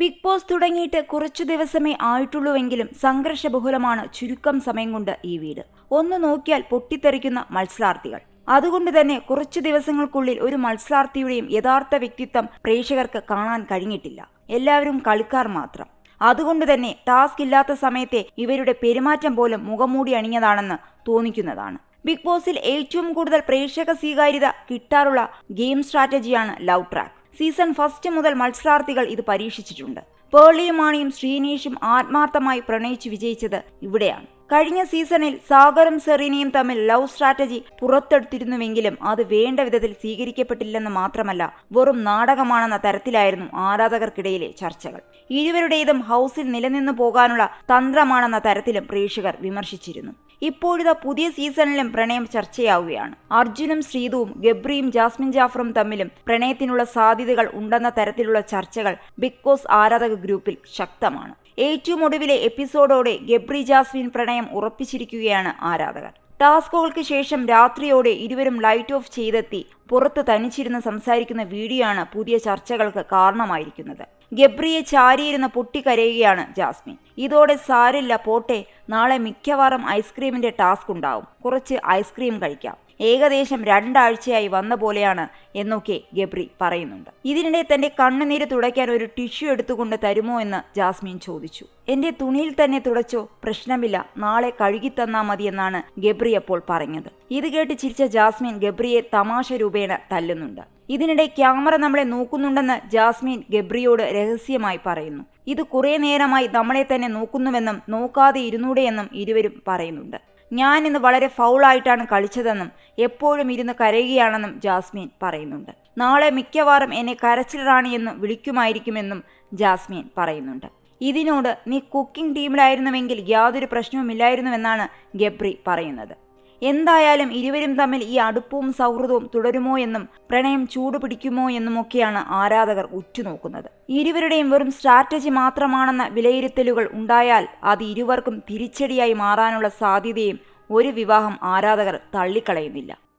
Big boss തുടങ്ങിയിട്ട് കുറച്ചു ദിവസമേ ആയിട്ടുള്ളൂവെങ്കിലും സംഘർഷബഹുലമാണ് ചുരുക്കം സമയം കൊണ്ട് ഈ വീട്. ഒന്ന് നോക്കിയാൽ പൊട്ടിത്തെറിക്കുന്ന മത്സരാർത്ഥികൾ. അതുകൊണ്ട് തന്നെ കുറച്ചു ദിവസങ്ങൾക്കുള്ളിൽ ഒരു മത്സരാർത്ഥിയുടെയും യഥാർത്ഥ വ്യക്തിത്വം പ്രേക്ഷകർക്ക് കാണാൻ കഴിഞ്ഞിട്ടില്ല. എല്ലാവരും കളിക്കാർ മാത്രം. അതുകൊണ്ട് തന്നെ ടാസ്ക് ഇല്ലാത്ത സമയത്തെ ഇവരുടെ പെരുമാറ്റം പോലും മുഖംമൂടി അണിഞ്ഞതാണെന്ന് തോന്നിക്കുന്നതാണ്. ബിഗ് ബോസിൽ ഏറ്റവും കൂടുതൽ പ്രേക്ഷക സ്വീകാര്യത കിട്ടാറുള്ള ഗെയിം സ്ട്രാറ്റജിയാണ് ലവ് ട്രാക്ക്. സീസൺ ഫസ്റ്റ് മുതൽ മത്സരാർത്ഥികൾ ഇത് പരീക്ഷിച്ചിട്ടുണ്ട്. പേർളിയും മാണിയും ശ്രീനീഷും ആത്മാർത്ഥമായി പ്രണയിച്ചു വിജയിച്ചത് ഇവിടെയാണ്. കഴിഞ്ഞ സീസണിൽ സാഗറും സെറീനയും തമ്മിൽ ലവ് സ്ട്രാറ്റജി പുറത്തെടുത്തിരുന്നുവെങ്കിലും അത് വേണ്ട വിധത്തിൽ സ്വീകരിക്കപ്പെട്ടില്ലെന്ന് മാത്രമല്ല വെറും നാടകമാണെന്ന തരത്തിലായിരുന്നു ആരാധകർക്കിടയിലെ ചർച്ചകൾ. ഇരുവരുടേതും ഹൗസിൽ നിലനിന്നു പോകാനുള്ള തന്ത്രമാണെന്ന തരത്തിലും പ്രേക്ഷകർ വിമർശിച്ചിരുന്നു. ഇപ്പോഴിതാ പുതിയ സീസണിലും പ്രണയം ചർച്ചയാവുകയാണ്. അർജുനും ശ്രീതുവും ഗബ്രിയും ജാസ്മിൻ ജാഫറും തമ്മിലും പ്രണയത്തിനുള്ള സാധ്യതകൾ ഉണ്ടെന്ന തരത്തിലുള്ള ചർച്ചകൾ ബിഗ് ബോസ് ആരാധക ഗ്രൂപ്പിൽ ശക്തമാണ്. ഏറ്റവും ഒടുവിലെ എപ്പിസോഡോടെ ഗബ്രി ജാസ്മിൻ പ്രണയം ഉറപ്പിച്ചിരിക്കുകയാണ് ആരാധകർ. ടാസ്കുകൾക്ക് ശേഷം രാത്രിയോടെ ഇരുവരും ലൈറ്റ് ഓഫ് ചെയ്തെത്തി പുറത്ത് തനിച്ചിരുന്ന് സംസാരിക്കുന്ന വീഡിയോയാണ് പുതിയ ചർച്ചകൾക്ക് കാരണമായിരിക്കുന്നത്. ഗബ്രിയെ ചാരിയിരുന്ന് പൊട്ടിക്കരയുകയാണ് ജാസ്മിൻ. ഇതോടെ സാരില്ല പോട്ടെ നാളെ മിക്കവാറും ഐസ്ക്രീമിന്റെ ടാസ്ക് ഉണ്ടാവും. കുറച്ച് ഐസ്ക്രീം കഴിക്കാം. ഏകദേശം രണ്ടാഴ്ചയായി വന്ന പോലെയാണ് എന്നൊക്കെ ഗബ്രി പറയുന്നുണ്ട്. ഇതിനിടെ തന്റെ കണ്ണുനീര് തുടയ്ക്കാൻ ഒരു ടിഷ്യൂ എടുത്തുകൊണ്ട് തരുമോ എന്ന് ജാസ്മിൻ ചോദിച്ചു. എന്റെ തുണിയിൽ തന്നെ തുടച്ചോ പ്രശ്നമില്ല. നാളെ കഴുകി തന്നാ മതിയെന്നാണ് ഗബ്രി അപ്പോൾ പറഞ്ഞത്. ഇത് കേട്ട് ചിരിച്ച ജാസ്മിൻ ഗബ്രിയെ തമാശ രൂപേണ തല്ലുന്നുണ്ട്. ഇതിനിടെ ക്യാമറ നമ്മളെ നോക്കുന്നുണ്ടെന്ന് ജാസ്മിൻ ഗബ്രിയോട് രഹസ്യമായി പറയുന്നു. ഇത് കുറേ നേരമായി നമ്മളെ തന്നെ നോക്കുന്നുവെന്നും നോക്കാതെ ഇരുന്നൂടെയെന്നും ഇരുവരും പറയുന്നുണ്ട്. ഞാൻ ഇന്ന് വളരെ ഫൗളായിട്ടാണ് കളിച്ചതെന്നും എപ്പോഴും ഇരുന്ന് കരയുകയാണെന്നും ജാസ്മിൻ പറയുന്നുണ്ട്. നാളെ മിക്കവാറും എന്നെ കരച്ചിൽ റാണി എന്ന് വിളിക്കുമായിരിക്കുമെന്നും ജാസ്മിൻ പറയുന്നുണ്ട്. ഇതിനോട് നീ കുക്കിംഗ് ടീമിലായിരുന്നുവെങ്കിൽ യാതൊരു പ്രശ്നവുമില്ലായിരുന്നുവെന്നാണ് ഗബ്രി പറയുന്നത്. എന്തായാലും ഇരുവരും തമ്മിൽ ഈ അടുപ്പവും സൗഹൃദവും തുടരുമോ എന്നും പ്രണയം ചൂടുപിടിക്കുമോ എന്നുമൊക്കെയാണ് ആരാധകർ ഉറ്റുനോക്കുന്നത്. ഇരുവരുടെയും വെറും സ്ട്രാറ്റജി മാത്രമാണെന്ന വിലയിരുത്തലുകൾ ഉണ്ടായാൽ അത് ഇരുവർക്കും തിരിച്ചടിയായി മാറാനുള്ള സാധ്യതയും ഒരു വിവാഹം ആരാധകർ തള്ളിക്കളയുന്നില്ല.